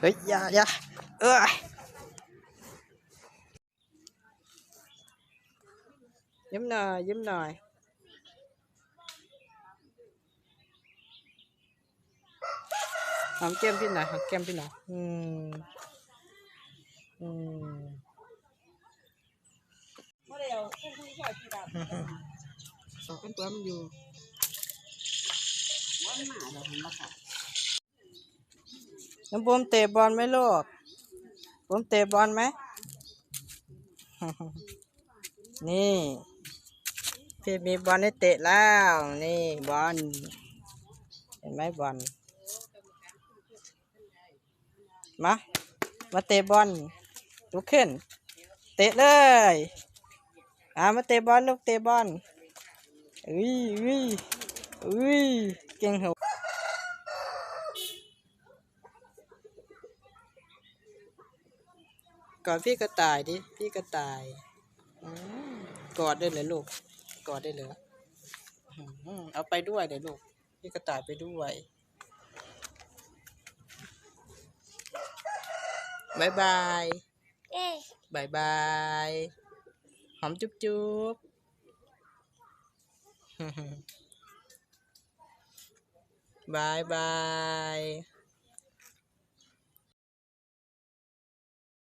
เฮ้ยอย่าอย่าเอ้ยยิ้มหน่อยยิ้มหน่อยหอมแก้มพี่ห น้อยอืมอืมเมื่อเดียวคุณคุยพ่อจีดาสองกันตัวมันอยู่วันหมเราเห็นมาค่ะน้ำบมเตะบอลไหมลูกบมเตะบอลไหม นี่พี่มีบอลให้เตะแล้ว นี่บอล เห็นไหมบอล มา มาเตะบอลลุกขึ้น เตะเลยอ่ามาเตะบอลลูกเตะบอลอุ้ยอุ้ยอุ้ยเก่งหัว กอดพี่กระต่ายดิ พี่กระต่ายอกอดได้เลยลูก กอดได้เลยอืมเอาไปด้วยเลยลูก พี่กระต่ายไปด้วยบายบายเอ้ยบายบาย หอมจุ๊บจุ๊บบายบาย